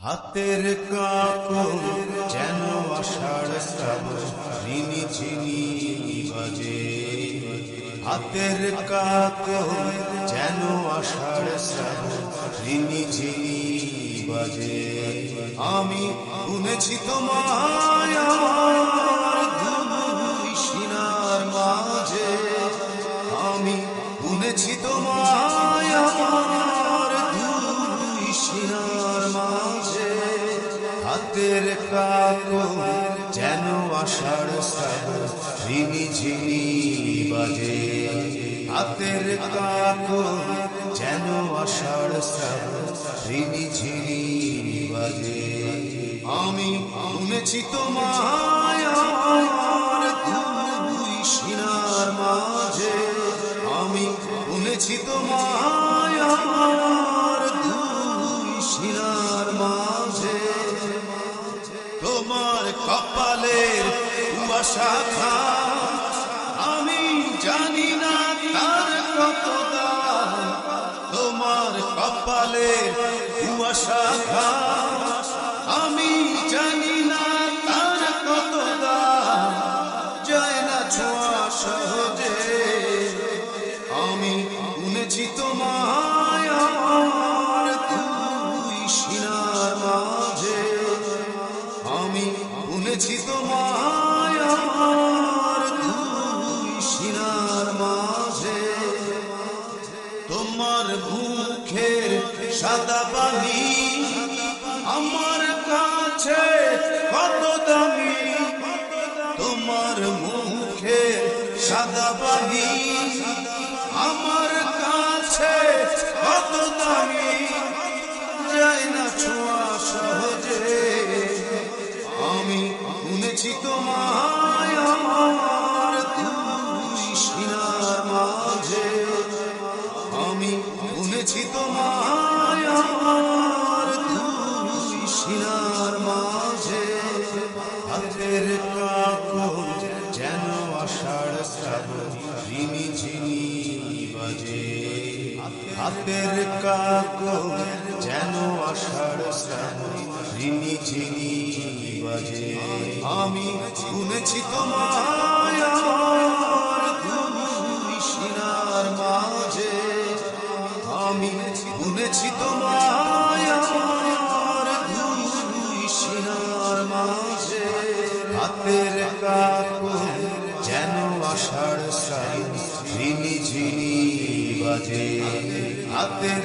হাতের কাকুর যেন আষাঢ় শ্রাবণ রিনি ঝিনি বাজে। হাতের কাকুর যেন আষাঢ় শ্রাবণ ঝিনি বাজে। আমি শুনেছি তোমায় হাতের কাকো যেন আষাঢ় শ্রাবণ রিনি ঝিনি বাজে। হাতের কাকো যেন আষাঢ় শ্রাবণ রিনি ঝিনি বাজে। আমি শুনেছি তোমায় কপালের আমি জানি না তার কত তোমার কপালের আমি জানি না তার কত যায় না ছোঁয়া সহজে। আমি শুনেছি তোমায় দুই মুখের সাদা পানি আমার কাছে হাতের কাকন যেন আষাঢ় শ্রাবণ ঝিনি বাজে। আমি শুনেছি দুই সিনার মাঝে। আমি শুনেছি দুই সিনার মাঝে। হাতের কাকন যেন আষাঢ় শ্রাবণ রিনি ঝিনি বাজে। হাতের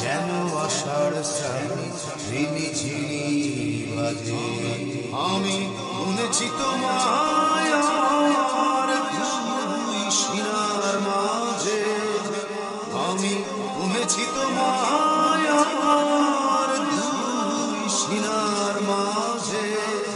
যেন আষাঢ় শ্রাবণ ঝিনি বাজে। আমি শুনেছি তোমায় সিনার মাঝে। আমি শুনেছি তোমায় মাঝে।